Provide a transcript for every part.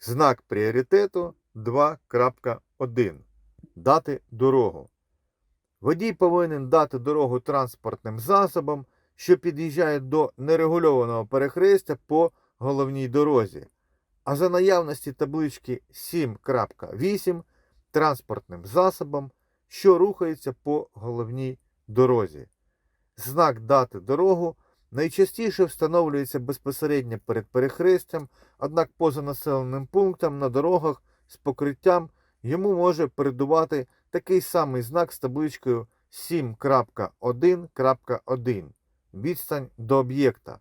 Знак пріоритету 2.1. Дати дорогу. Водій повинен дати дорогу транспортним засобам, що під'їжджають до нерегульованого перехрестя по головній дорозі, а за наявності таблички 7.8 транспортним засобам, що рухається по головній дорозі. Знак дати дорогу найчастіше встановлюється безпосередньо перед перехрестям, однак поза населеним пунктом на дорогах з покриттям йому може передувати такий самий знак з табличкою 7.1.1 відстань до об'єкта.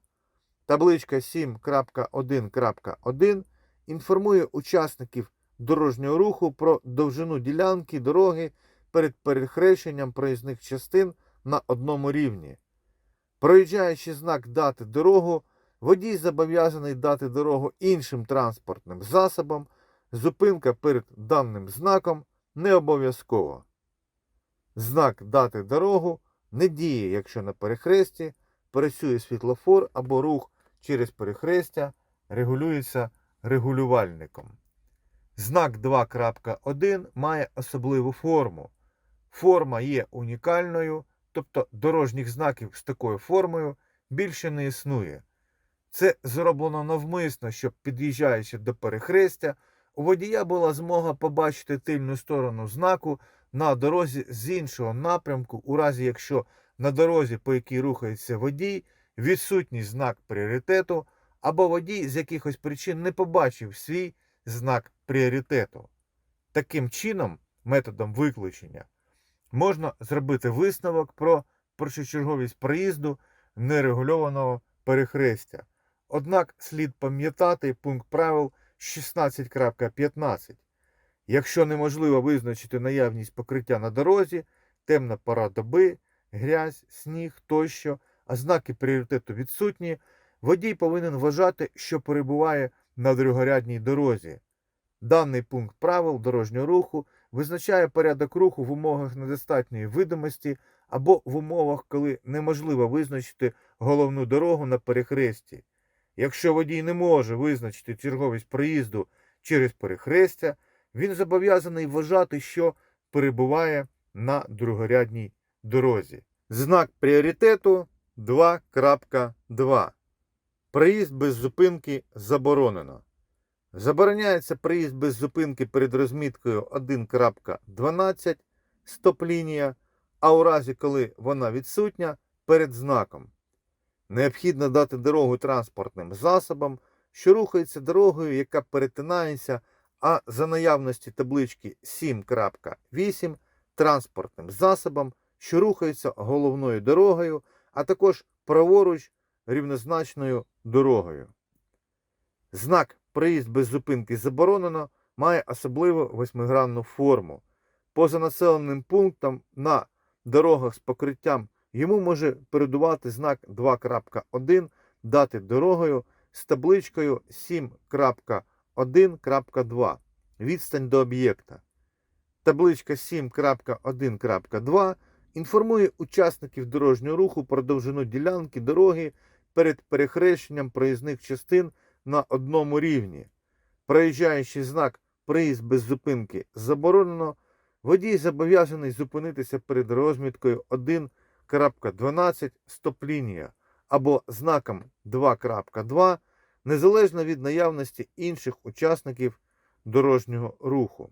Табличка 7.1.1 інформує учасників дорожнього руху про довжину ділянки дороги перед перехрещенням проїзних частин на одному рівні. Проїжджаючи знак дати дорогу, водій зобов'язаний дати дорогу іншим транспортним засобам. Зупинка перед даним знаком не обов'язкова. Знак дати дорогу не діє, якщо на перехресті працює світлофор або рух через перехрестя регулюється регулювальником. Знак 2.1 має особливу форму. Форма є унікальною, тобто дорожніх знаків з такою формою більше не існує. Це зроблено навмисно, щоб під'їжджаючи до перехрестя, у водія була змога побачити тильну сторону знаку на дорозі з іншого напрямку, у разі якщо на дорозі, по якій рухається водій, відсутній знак пріоритету, або водій з якихось причин не побачив свій знак пріоритету. Таким чином, методом виключення, можна зробити висновок про першочерговість проїзду нерегульованого перехрестя. Однак слід пам'ятати пункт правил 16.15. Якщо неможливо визначити наявність покриття на дорозі, темна пора доби, грязь, сніг тощо, а знаки пріоритету відсутні, водій повинен вважати, що перебуває на другорядній дорозі. Даний пункт правил дорожнього руху визначає порядок руху в умовах недостатньої видимості або в умовах, коли неможливо визначити головну дорогу на перехресті. Якщо водій не може визначити черговість проїзду через перехрестя, він зобов'язаний вважати, що перебуває на другорядній дорозі. Знак пріоритету 2.2. Проїзд без зупинки заборонено. Забороняється проїзд без зупинки перед розміткою 1.12 стоп-лінія, а у разі, коли вона відсутня, перед знаком. Необхідно дати дорогу транспортним засобам, що рухається дорогою, яка перетинається, а за наявності таблички 7.8 транспортним засобам, що рухається головною дорогою, а також праворуч рівнозначною дорогою. Знак Проїзд без зупинки заборонено має особливо восьмигранну форму. Поза населеним пунктом на дорогах з покриттям йому може передувати знак 2.1 дати дорогою з табличкою 7.1.2 відстань до об'єкта. Табличка 7.1.2 інформує учасників дорожнього руху про довжину ділянки дороги перед перехрещенням проїзних частин на одному рівні. Проїжджаючи знак Приїзд без зупинки заборонено, водій зобов'язаний зупинитися перед розміткою 1.12 стоп-лінія або знаком 2.2 незалежно від наявності інших учасників дорожнього руху.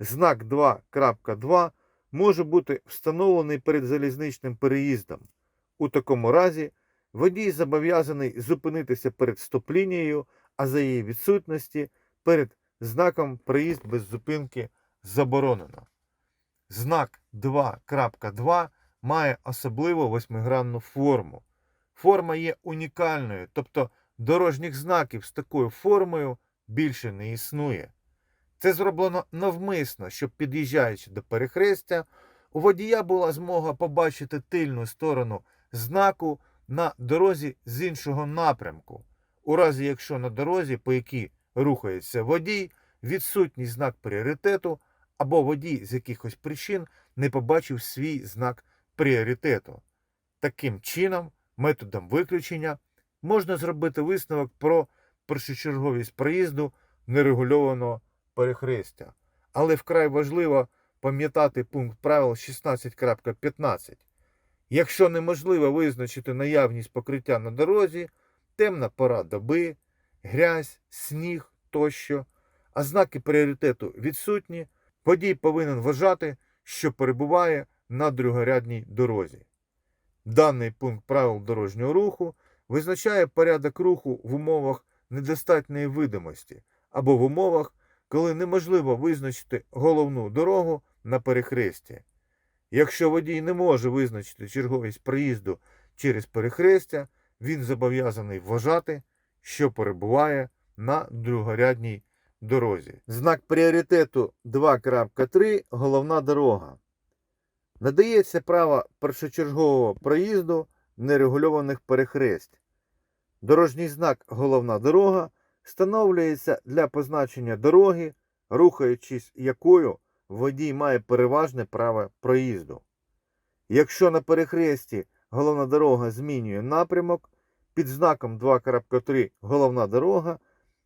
Знак 2.2 може бути встановлений перед залізничним переїздом. У такому разі водій зобов'язаний зупинитися перед стоп-лінією, а за її відсутності перед знаком Приїзд без зупинки заборонено. Знак 2.2 має особливо восьмигранну форму. Форма є унікальною, тобто дорожніх знаків з такою формою більше не існує. Це зроблено навмисно, щоб під'їжджаючи до перехрестя, у водія була змога побачити тильну сторону знаку на дорозі з іншого напрямку, у разі якщо на дорозі, по якій рухається водій, відсутній знак пріоритету, або водій з якихось причин не побачив свій знак пріоритету. Таким чином, методом виключення, можна зробити висновок про першочерговість проїзду нерегульованого перехрестя. Але вкрай важливо пам'ятати пункт правил 16.15. Якщо неможливо визначити наявність покриття на дорозі, темна пора доби, грязь, сніг тощо, а знаки пріоритету відсутні, водій повинен вважати, що перебуває на другорядній дорозі. Даний пункт правил дорожнього руху визначає порядок руху в умовах недостатньої видимості або в умовах, коли неможливо визначити головну дорогу на перехресті. Якщо водій не може визначити черговість проїзду через перехрестя, він зобов'язаний вважати, що перебуває на другорядній дорозі. Знак пріоритету 2.3 головна дорога. Надається право першочергового проїзду нерегульованих перехресть. Дорожній знак головна дорога встановлюється для позначення дороги, рухаючись якою водій має переважне право проїзду. Якщо на перехресті головна дорога змінює напрямок, під знаком 2.3 головна дорога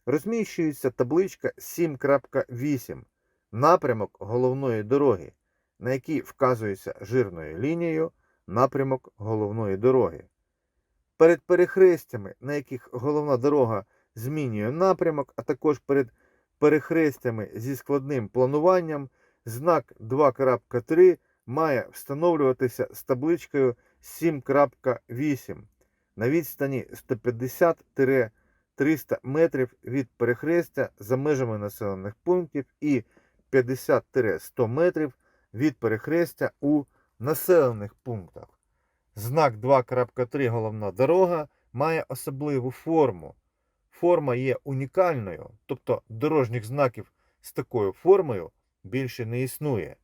розміщується табличка 7.8 напрямок головної дороги, на якій вказується жирною лінією напрямок головної дороги. Перед перехрестями, на яких головна дорога змінює напрямок, а також перед перехрестями зі складним плануванням, знак 2.3 має встановлюватися з табличкою 7.8 на відстані 150-300 метрів від перехрестя за межами населених пунктів і 50-100 метрів від перехрестя у населених пунктах. Знак 2.3 головна дорога має особливу форму. Форма є унікальною, тобто дорожніх знаків з такою формою більше не існує.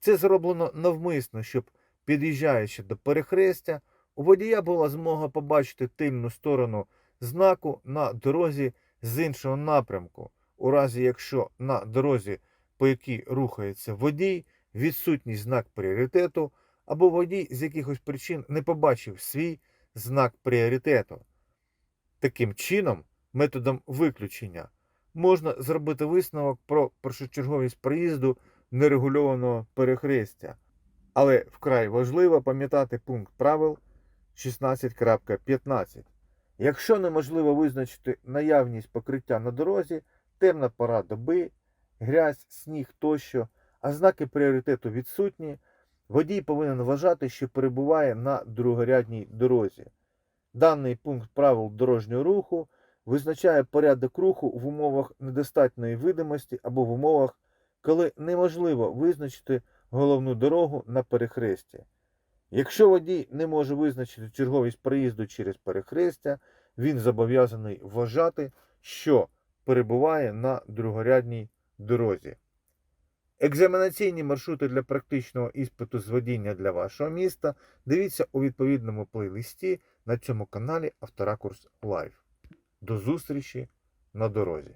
Це зроблено навмисно, щоб, під'їжджаючи до перехрестя, у водія була змога побачити тильну сторону знаку на дорозі з іншого напрямку, у разі якщо на дорозі, по якій рухається водій, відсутній знак пріоритету, або водій з якихось причин не побачив свій знак пріоритету. Таким чином, методом виключення, можна зробити висновок про першочерговість проїзду нерегульованого перехрестя. Але вкрай важливо пам'ятати пункт правил 16.15. Якщо неможливо визначити наявність покриття на дорозі, темна пора доби, грязь, сніг тощо, а знаки пріоритету відсутні, водій повинен вважати, що перебуває на другорядній дорозі. Даний пункт правил дорожнього руху визначає порядок руху в умовах недостатньої видимості або в умовах, коли неможливо визначити головну дорогу на перехресті. Якщо водій не може визначити черговість проїзду через перехрестя, він зобов'язаний вважати, що перебуває на другорядній дорозі. Екзаменаційні маршрути для практичного іспиту з водіння для вашого міста дивіться у відповідному плейлисті на цьому каналі Авторакурс Лайв. До зустрічі на дорозі!